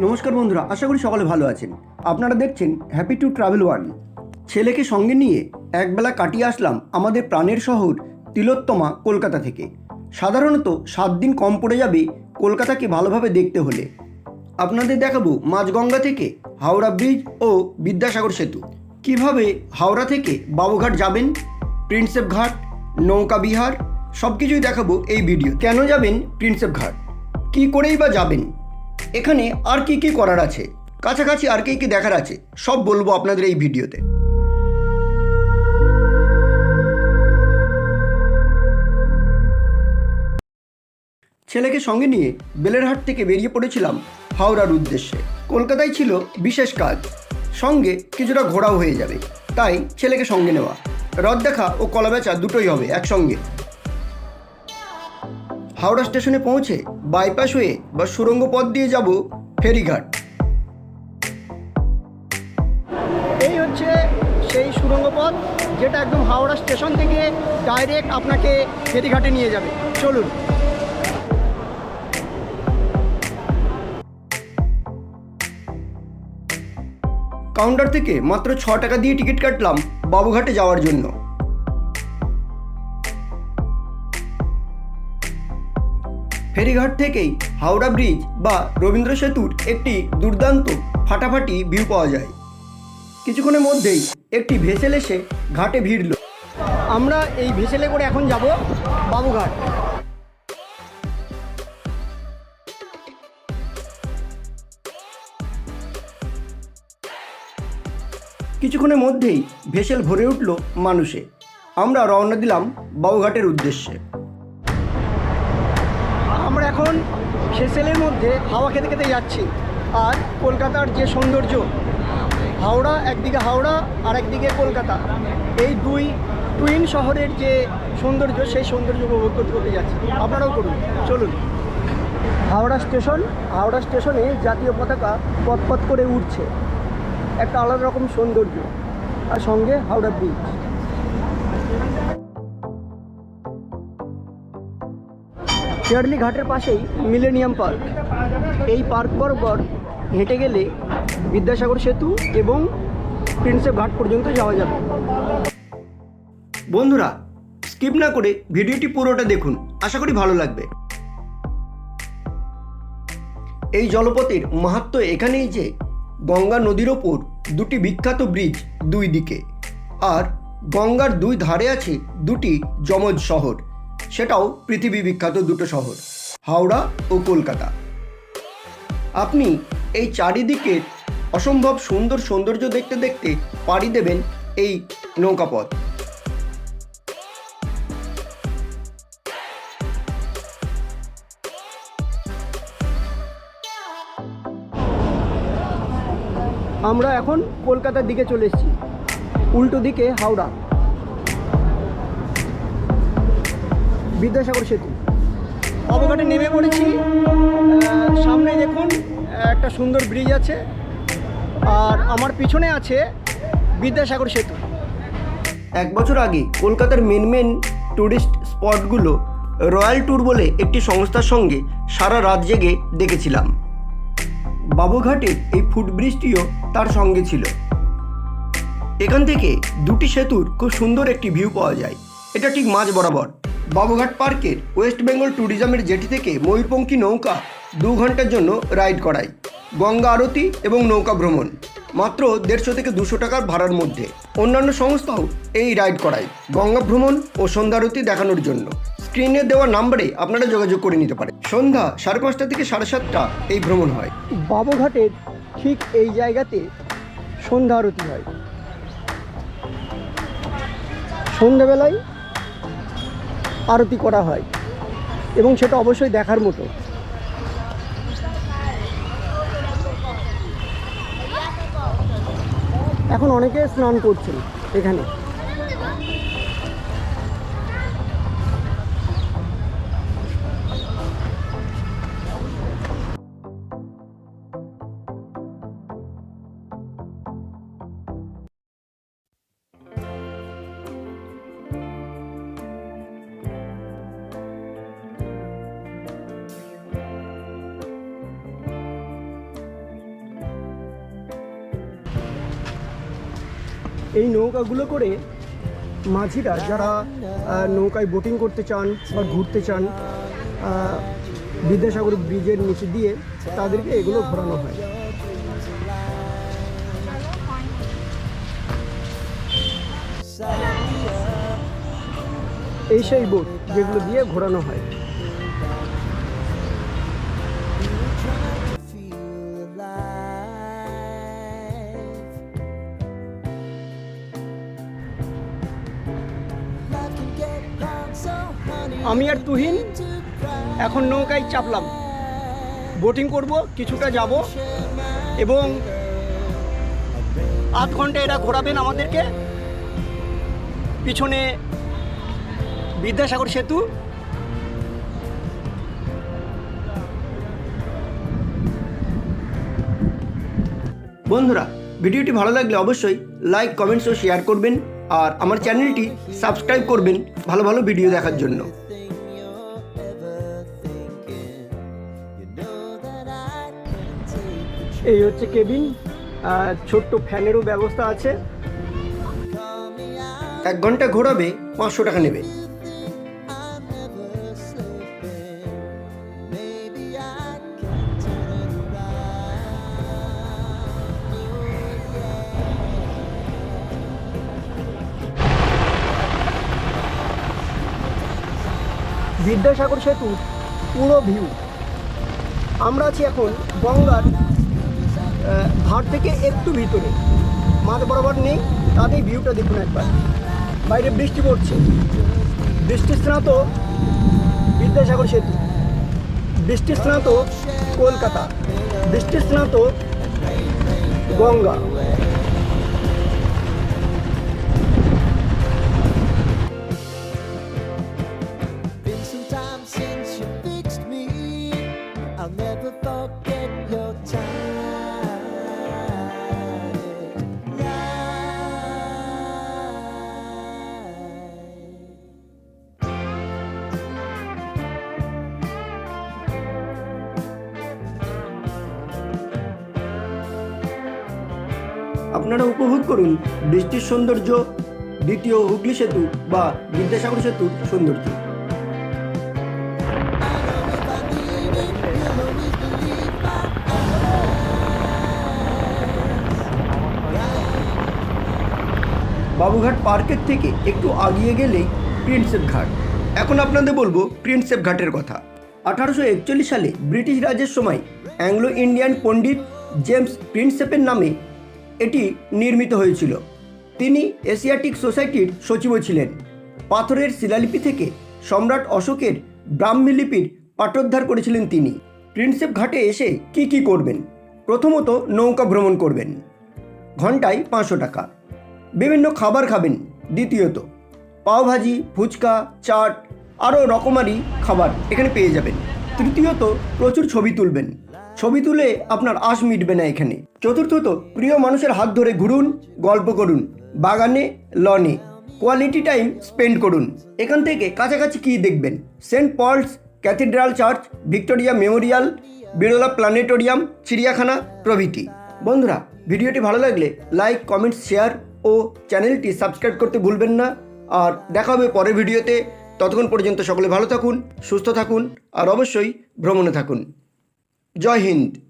নমস্কার বন্ধুরা, আশা করি সকলে ভালো আছেন। আপনারা দেখছেন হ্যাপি টু ট্রাভেল ওয়ান ছেলেকে সঙ্গে নিয়ে একবেলা কাটিয়ে আসলাম আমাদের প্রাণের শহর তিলোত্তমা কলকাতা থেকে। সাধারণত সাত দিন কম পড়ে যাবে কলকাতাকে ভালোভাবে দেখতে হলে। আপনাদের দেখাবো মাঝগঙ্গা থেকে হাওড়া ব্রিজ ও বিদ্যাসাগর সেতু। কীভাবে হাওড়া থেকে বাবুঘাট যাবেন? প্রিন্সেপ ঘাট নৌকা বিহার সব কিছুই দেখাবো এই ভিডিও কেন যাবেন প্রিন্সেপ ঘাট কী করেই বা যাবেন? এখানে আর কি কি করার আছে? কাছাকাছি আর কি কি দেখার আছে? সব বলব আপনাদের এই ভিডিওতে ছেলেকে সঙ্গে নিয়ে বেলেরহাট থেকে বেরিয়ে পড়েছিলাম হাওড়ার উদ্দেশ্যে। কলকাতায় ছিল বিশেষ কাজ। সঙ্গে কিছুটা ঘোরাও হয়ে যাবে। তাই ছেলেকে সঙ্গে নেওয়া। রথ দেখা ও কলা বেচা দুটোই হবে একসঙ্গে। হাওড়া স্টেশনে পৌঁছে বাইপাস হয়ে বা সুরঙ্গ পথ দিয়ে যাব ফেরিঘাট। এই হচ্ছে সেই সুড়ঙ্গ পথ যেটা একদম হাওড়া স্টেশন থেকে ডাইরেক্ট আপনাকে ফেরিঘাটে নিয়ে যাবে। চলুন। কাউন্টার থেকে মাত্র ছ টাকা দিয়ে টিকিট কাটলাম বাবুঘাটে যাওয়ার জন্য। ফেরিঘাট থেকেই হাওড়া ব্রিজ বা রবীন্দ্র সেতুর একটি দুর্দান্ত ফাটাফাটি ভিউ পাওয়া যায়। কিছুক্ষণের মধ্যেই একটি ভেসেল এসে ঘাটে ভিড়ল। আমরা এই ভেসেলে করে এখন যাব বাবুঘাট। কিছুক্ষণের মধ্যেই ভেসেল ভরে উঠল মানুষে। আমরা রওনা দিলাম বাবুঘাটের উদ্দেশ্যে। এখন ভেসেলের মধ্যে হাওয়া খেতে খেতে যাচ্ছি। আর কলকাতার যে সৌন্দর্য, হাওড়া, একদিকে হাওড়া আর একদিকে কলকাতা, এই দুই টুইন শহরের যে সৌন্দর্য, সেই সৌন্দর্য উপভোগ করতে করতে যাচ্ছি। আপনারাও করুন, চলুন। হাওড়া স্টেশন, হাওড়া স্টেশনে জাতীয় পতাকা পথ করে উঠছে। একটা আলাদা রকম সৌন্দর্য। আর সঙ্গে হাওড়া ব্রিজ শিয়ারলি ঘাটের পাশেই মিলেনিয়াম পার্ক। এই পার্ক বরাবর হেঁটে গেলে বিদ্যাসাগর সেতু এবং প্রিন্সেপ ঘাট পর্যন্ত যাওয়া যাবে। বন্ধুরা, স্কিপ না করে ভিডিওটি পুরোটা দেখুন। আশা করি ভালো লাগবে। এই জলপথের মাহাত্ম এখানেই যে গঙ্গা নদীর ওপর দুটি বিখ্যাত ব্রিজ দুই দিকে, আর গঙ্গার দুই ধারে আছে দুটি যমজ শহর। সেটাও পৃথিবী বিখ্যাত দুটো শহর, হাওড়া ও কলকাতা। আপনি এই চারিদিকে অসম্ভব সুন্দর সৌন্দর্য দেখতে দেখতে পাড়ি দেবেন এই নৌকাপথ। আমরা এখন কলকাতার দিকে চলে এসেছি। উল্টো দিকে হাওড়া। বিদ্যাসাগর সেতু। অবঘাটে নেমে পড়েছি। সামনে দেখুন, একটা সুন্দর ব্রিজ আছে। আর আমার পিছনে আছে বিদ্যাসাগর সেতু। এক বছর আগে কলকাতার মেন মেন ট্যুরিস্ট স্পটগুলো রয়্যাল ট্যুর বলে একটি সংস্থার সঙ্গে সারা রাত জেগে দেখেছিলাম। বাবুঘাটে এই ফুটব্রিজটিও তার সঙ্গে ছিল। এখান থেকে দুটি সেতুর খুব সুন্দর একটি ভিউ পাওয়া যায়। এটা ঠিক মাঝ বরাবর। বাবুঘাট পার্কের ওয়েস্ট বেঙ্গল ট্যুরিজমের জেটি থেকে ময়ূরপঙ্খী নৌকা দু ঘণ্টার জন্য রাইড করায়। গঙ্গা আরতি এবং নৌকা ভ্রমণ, মাত্র দেড়শো থেকে দুশো টাকার ভাড়ার মধ্যে। অন্যান্য সংস্থাও এই রাইড করায় গঙ্গা ভ্রমণ ও সন্ধ্যারতি দেখানোর জন্য। স্ক্রিনে দেওয়া নাম্বারে আপনারা যোগাযোগ করে নিতে পারেন। সন্ধ্যা সাড়ে পাঁচটা থেকে সাড়ে সাতটা এই ভ্রমণ হয়। বাবুঘাটের ঠিক এই জায়গাতে সন্ধ্যা আরতি হয়। সন্ধ্যাবেলায় আরতি করা হয় এবং সেটা অবশ্যই দেখার মতো। এখন অনেকে স্নান করছেন এখানে। এই নৌকাগুলো করে মাঝিরা যারা নৌকায় বোটিং করতে চান বা ঘুরতে চান বিদ্যাসাগর ব্রিজের নিচে দিয়ে তাদেরকে এগুলো ঘোরানো হয়। এই সেই বোট যেগুলো দিয়ে ঘোরানো হয়। আমি আর তুহিন এখন নৌকায় চাপলাম। বোটিং করব, কিছুটা যাব এবং আধ ঘণ্টা এরা ঘোরাবেন আমাদেরকে। পিছনে বিদ্যাসাগর সেতু। বন্ধুরা, ভিডিওটি ভালো লাগলে অবশ্যই লাইক কমেন্টস ও শেয়ার করবেন আর আমার চ্যানেলটি সাবস্ক্রাইব করবেন ভালো ভালো ভিডিও দেখার জন্য। এই হচ্ছে কেবিন আর ছোট্ট ফ্যানেরও ব্যবস্থা আছে। এক ঘণ্টা ঘোরাবে পাঁচশো টাকা নেবে। বিদ্যাসাগর সেতু পুরো ভিউ আমরা আছি এখন গঙ্গার ধার থেকে একটু ভিতরে। মাঝ বরাবর নেই, তাতেই ভিউটা দেখুন একবার। বাইরে বৃষ্টি পড়ছে। বৃষ্টি স্নাত বিদ্যাসাগর সেতু। বৃষ্টি স্নাত কলকাতা। বৃষ্টি স্নাত গঙ্গা। আপনারা উপভোগ করুন বৃষ্টির সৌন্দর্য, দ্বিতীয় হুগলি সেতু বা বিদ্যাসাগর সেতুর সৌন্দর্য। বাবুঘাট পার্কের থেকে একটু আগিয়ে গেলেই প্রিন্সেপ ঘাট। এখন আপনাদের বলব প্রিন্সেপ ঘাটের কথা। আঠারোশো একচল্লিশ সালে ব্রিটিশ রাজের সময় অ্যাংলো ইন্ডিয়ান পণ্ডিত জেমস প্রিন্সেপের নামে এটি নির্মিত হয়েছিল। তিনি এশিয়াটিক সোসাইটির সচিবও ছিলেন। পাথরের শিলালিপি থেকে সম্রাট অশোকের ব্রাহ্মী লিপির পাঠোদ্ধার করেছিলেন তিনি। প্রিন্সেপ ঘাটে এসে কি কি করবেন? প্রথমত নৌকা ভ্রমণ করবেন। ঘন্টায় পাঁচশো টাকা। বিভিন্ন খাবার খাবেন। দ্বিতীয়ত, পাওভাজি, ফুচকা, চাট, আরও রকমারি খাবার এখানে পেয়ে যাবেন। তৃতীয়ত, প্রচুর ছবি তুলবেন। ছবি তুলে আপনার আশ মিটবে না এখানে। চতুর্থত, প্রিয় মানুষের হাত ধরে ঘুরুন, গল্প করুন। বাগানে, লনে কোয়ালিটি টাইম স্পেন্ড করুন। এখান থেকে কাছাকাছি কী দেখবেন? Saint Paul's, cathedral church, Victoria memorial, Birla planetarium, চিড়িয়াখানা প্রভৃতি। বন্ধুরা, ভিডিওটি ভালো লাগলে লাইক কমেন্ট শেয়ার ও চ্যানেলটি সাবস্ক্রাইব করতে ভুলবেন না। আর দেখা হবে পরের ভিডিওতে। ততক্ষণ পর্যন্ত সকলে ভালো থাকুন, সুস্থ থাকুন, আর অবশ্যই ভ্রমণে থাকুন। জয় হিন্দ।